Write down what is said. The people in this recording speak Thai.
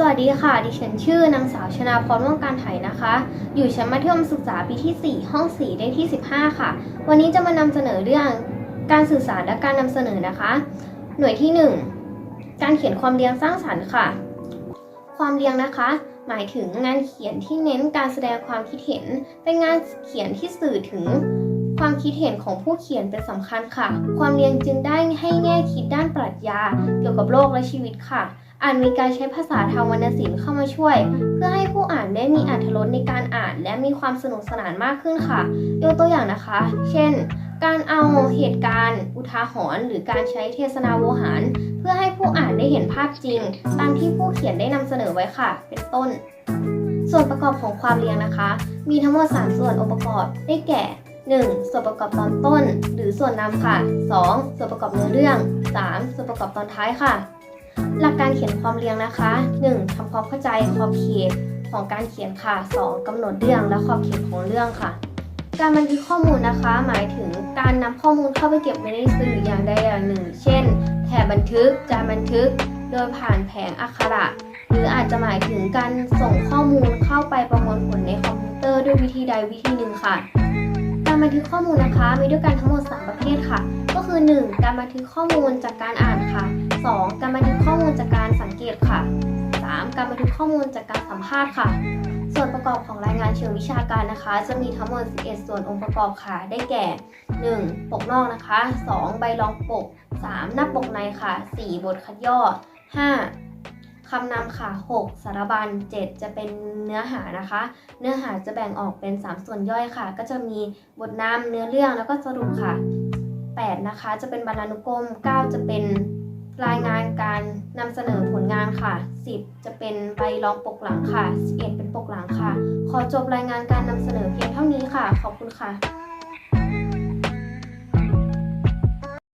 สวัสดีค่ะ ดิฉันชื่อนางสาวชนาพรม่วงการไถนะคะ อยู่ชั้นมัธยมศึกษาปีที่ 4 ห้อง 4 เลขที่ 15 ค่ะ วันนี้จะมานำเสนอเรื่องการสื่อสารและการนำเสนอนะคะ หน่วยที่ 1 การเขียนความเรียงสร้างสรรค์ค่ะ ความเรียงนะคะ หมายถึงงานเขียนที่เน้นการแสดงความคิดเห็น เป็นงานเขียนที่สื่อถึง ความคิดเห็นของผู้เขียนเป็นสำคัญค่ะ ความเรียงจึงได้ให้แง่คิดด้านปรัชญา เกี่ยวกับโลกและชีวิตค่ะอาจมีการใช้ภาษาทางวรรณศิลป์เข้ามาช่วย เพื่อให้ผู้อ่านได้มีอรรถรสในการอ่าน และมีความสนุกสนานมากขึ้นค่ะ ยกตัวอย่างนะคะ เช่น การเอาเหตุการณ์ อุทาหรณ์หรือการใช้เทศนาโวหาร เพื่อให้ผู้อ่านได้เห็นภาพจริง ตามที่ผู้เขียนได้นำเสนอไว้ค่ะ เป็นต้น ส่วนประกอบของความเรียงนะคะ มีทั้งหมด 3 ส่วนองค์ประกอบได้แก่ 1. ส่วนประกอบตอนต้น หรือส่วนนำค่ะ 2. ส่วนประกอบเนื้อเรื่อง 3. ส่วนประกอบตอนท้ายค่ะ หลักการเขียนความเรียงนะคะ 1. ทำความเข้าใจขอบเขตของการเขียนค่ะ 2. กำหนดเรื่องและขอบเขตของเรื่องค่ะ การบันทึกข้อมูลนะคะ หมายถึงการนำข้อมูลเข้าไปเก็บไว้ในสื่ออย่างใดอย่างหนึ่ง เช่น แถบบันทึก จานบันทึก โดยผ่านแผงอักขระหรืออาจจะหมายถึงการส่งข้อมูลเข้าไปประมวลผลในคอมพิวเตอร์ด้วยวิธีใดวิธีหนึ่งค่ะ การบันทึกข้อมูลนะคะ มีด้วยกันทั้งหมด 3 ประเภทค่ะ ก็คือ 1. การบันทึกข้อมูลจากการอ่านค่ะ 2. การบันทึกข้อมูลจากการสังเกตค่ะ 3. การบันทึกข้อมูลจากการสัมภาษณ์ค่ะ ส่วนประกอบของรายงานเชิงวิชาการนะคะ จะมีทั้งหมด 11 ส่วนองค์ประกอบค่ะ ได้แก่ 1. ปกนอกนะคะ 2. ใบรองปก 3. หน้าปกในค่ะ 4. บทคัดย่อ 5. คำนำค่ะ 6. สารบัญ 7. จะเป็นเนื้อหานะคะ เนื้อหาจะแบ่งออกเป็น 3 ส่วนย่อยค่ะ ก็จะมีบทนำเนื้อเรื่องแล้วก็สรุปค่ะ 8 นะคะ จะเป็นบรรณานุกรม 9 จะเป็นรายงานการนำเสนอผลงานค่ะ 10 จะเป็นใบรองปกหลังค่ะ 11 เป็นปกหลังค่ะ ขอจบรายงานการนำเสนอเพียงเท่านี้ค่ะ ขอบคุณค่ะ